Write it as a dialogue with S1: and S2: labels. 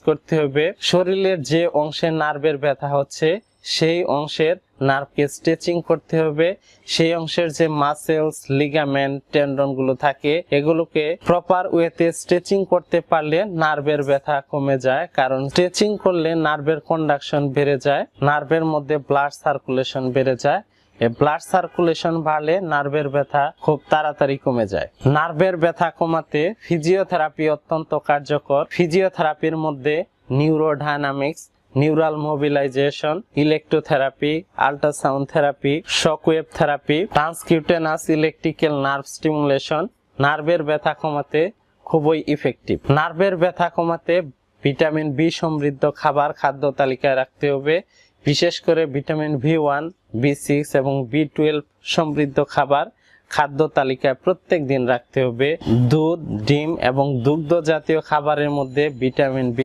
S1: করতে হবে। শরীরের যে অংশে নার্ভের ব্যথা হচ্ছে, সেই অংশের নার্ভকে স্ট্রেচিং করতে হবে। সেই অংশের যে মাসেলস লিগামেন্ট টেন্ডনগুলো থাকে, এগুলোকে প্রপার ওয়েতে স্ট্রেচিং করতে পারলে নার্ভের ব্যথা কমে যায়। কারণ স্ট্রেচিং করলে নার্ভের কন্ডাকশন বেড়ে যায়, নার্ভের মধ্যে ব্লাড সার্কুলেশন বেড়ে যায়। ব্লাড সার্কুলেশন বাড়লে নার্ভের ব্যথা খুব তাড়াতাড়ি কমে যায়। নার্ভের ব্যথা কমাতে ফিজিওথেরাপি অত্যন্ত কার্যকর। ফিজিওথেরাপির মধ্যে neurodynamics neural mobilisation electrotherapy ultrasound therapy shockwave therapy transcutaneous electrical nerve stimulation নার্ভের ব্যথা কমাতে খুবই ইফেক্টিভ নার্ভের ব্যথা কমাতে ভিটামিন বি সমৃদ্ধ খাবার খাদ্য তালিকায় রাখতে হবে। বিশেষ করে vitamin B one, B six এবং বি টুয়েলভ সমৃদ্ধ খাবার খাদ্য তালিকায় প্রত্যেক দিন রাখতে হবে। দুধ, ডিম এবং দুগ্ধ জাতীয় খাবারের মধ্যে ভিটামিন বি